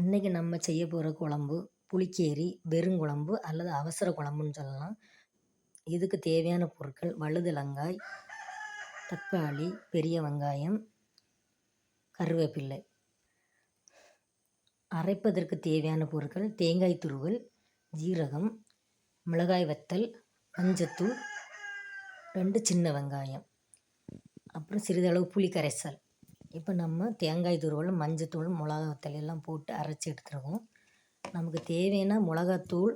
இன்றைக்கி நம்ம செய்ய போகிற குழம்பு புளிக்கேரி வெறுங்குழம்பு அல்லது அவசர குழம்புன்னு சொல்லலாம். இதுக்கு தேவையான பொருட்கள் வழுதுலங்காய் தக்காளி பெரிய வெங்காயம் கருவேப்பில்லை அரைப்பதற்கு தேவையான பொருட்கள் தேங்காய் துருவல் ஜீரகம் மிளகாய் வத்தல் மஞ்சத்தூள் ரெண்டு சின்ன வெங்காயம். அப்புறம் சிறிதளவு புளி கரைசல் இப்போ நம்ம தேங்காய் துருவல் மஞ்சத்தூள் மிளகா எல்லாம் போட்டு அரைச்சி எடுத்துருவோம். நமக்கு தேவைன்னா மிளகாத்தூள்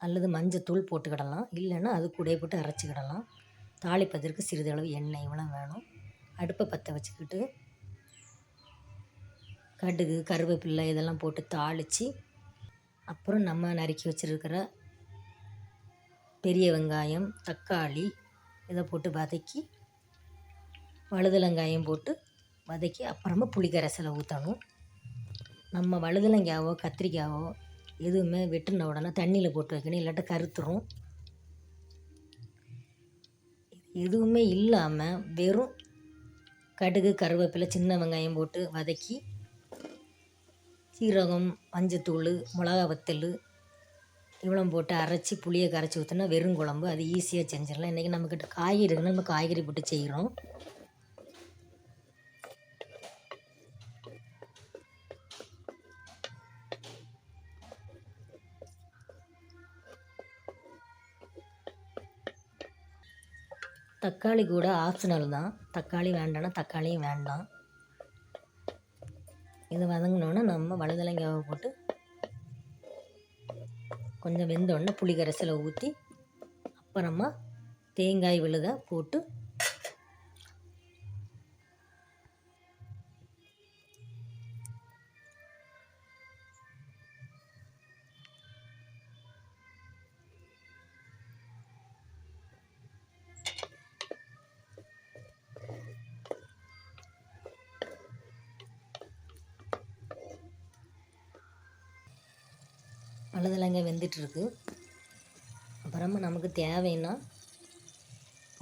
அல்லது மஞ்சத்தூள் போட்டுக்கிடலாம் இல்லைன்னா அது கூடயே போட்டு அரைச்சிக்கிடலாம் தாளிப்பதற்கு சிறிதளவு எண்ணெய் இவ்வளோ வேணும். அடுப்பை பற்ற வச்சுக்கிட்டு கடுகு கருவேப்பில்லை இதெல்லாம் போட்டு தாளித்து அப்புறம் நம்ம நறுக்கி வச்சுருக்கிற பெரிய வெங்காயம் தக்காளி இதை போட்டு வதக்கி வழுதலங்காயம் போட்டு வதக்கி அப்புறமா புளிக்கரைசலை ஊற்றணும் நம்ம வழுதுலங்காவோ கத்திரிக்காவோ எதுவுமே வெட்டின உடனே தண்ணியில் போட்டு வைக்கணும். இல்லாட்டா கருத்துரும். எதுவுமே இல்லாமல் வெறும் கடுகு கருவேப்பிலை சின்ன வெங்காயம் போட்டு வதக்கி சீரகம் மஞ்சத்தூள் மிளகா வத்தல் இவ்வளோ போட்டு அரைச்சி புளியை கரைச்சி ஊற்றினா வெறும் குழம்பு. அது ஈஸியாக செஞ்சிடலாம். இன்றைக்கி நம்மக்கிட்ட காய்கறி இருக்குன்னா நம்ம காய்கறி போட்டு செய்கிறோம் தக்காளி கூட ஆப்ஷனல் தான். தக்காளி வேண்டாம்னா தக்காளியும் வேண்டாம். இது வதங்கினோன்னா நம்ம வழுதலைங்காவை போட்டு கொஞ்சம் வெந்தோடனே புளி கரைசலை ஊற்றி அப்புறமா தேங்காய் விழுத போட்டு வழுதலங்காய் வெந்துட்டுருக்கு. அப்புறமா நமக்கு தேவைன்னா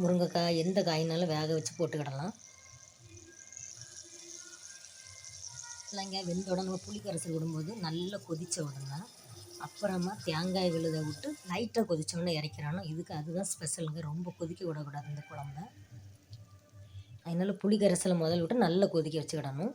முருங்கைக்காய் எந்த காயினாலும் வேக வச்சு போட்டுக்கிடலாம். இல்லைங்க வெந்த உடனே புளி கரைசல் விடும்போது நல்லா கொதித்த உடனே அப்புறமா தேங்காய் விழுதை விட்டு லைட்டாக கொதித்தோடனே இறக்கிறணும் இதுக்கு அதுதான் ஸ்பெஷலுங்க ரொம்ப கொதிக்க விடக்கூடாது இந்த குழம்ப. அதனால் புளி கரைசலை முதல்ல விட்டு நல்லா கொதிக்க வச்சுக்கிடணும்.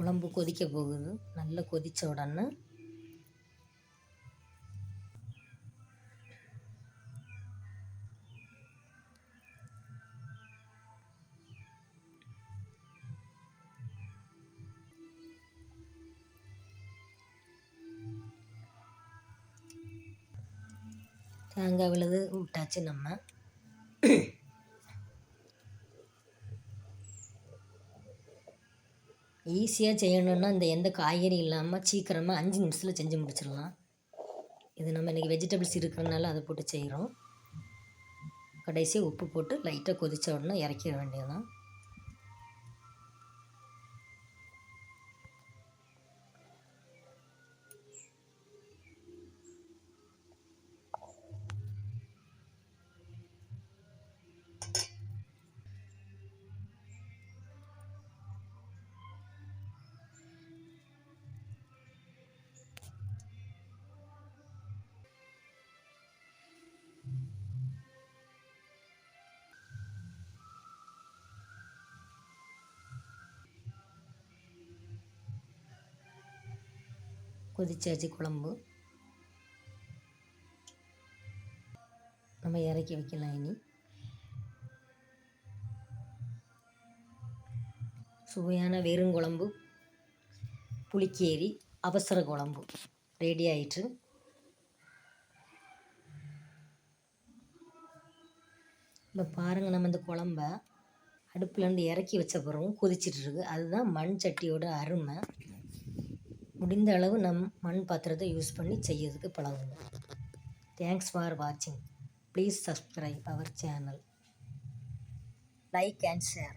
குழம்பு கொதிக்க போகுது. நல்லா கொதித்த உடனே தேங்காய் விழுது விட்டாச்சு நம்ம. ஈஸியாக செய்யணுன்னா இந்த எந்த காய்கறி இல்லாமல் சீக்கிரமாக அஞ்சு நிமிஷத்தில் செஞ்சு முடிச்சிடலாம். இது நம்ம இன்றைக்கி வெஜிடபிள்ஸ் இருக்கிறனால அதை போட்டு செய்கிறோம் கடைசியாக உப்பு போட்டு லைட்டாக கொதித்த உடனே இறக்கிட வேண்டியதுதான். கொதிச்சாச்சு குழம்பு. நம்ம இறக்கி வைக்கலாம் இனி. சுவையான வெறுங்குழம்பு புளிக்கேரி அவசர குழம்பு. ரெடி ஆயிற்று. இப்போ பாருங்கள் நம்ம இந்த குழம்ப அடுப்புலேருந்து இறக்கி வச்ச பிறகும் கொதிச்சிட்ருக்கு அதுதான் மண் சட்டியோட அருமை. முடிந்த அளவு நம் மண் பாத்திரத்தை யூஸ் பண்ணி செய்யறதுக்கு பழகணும் தேங்க்ஸ் ஃபார் வாட்சிங் please subscribe our channel like and share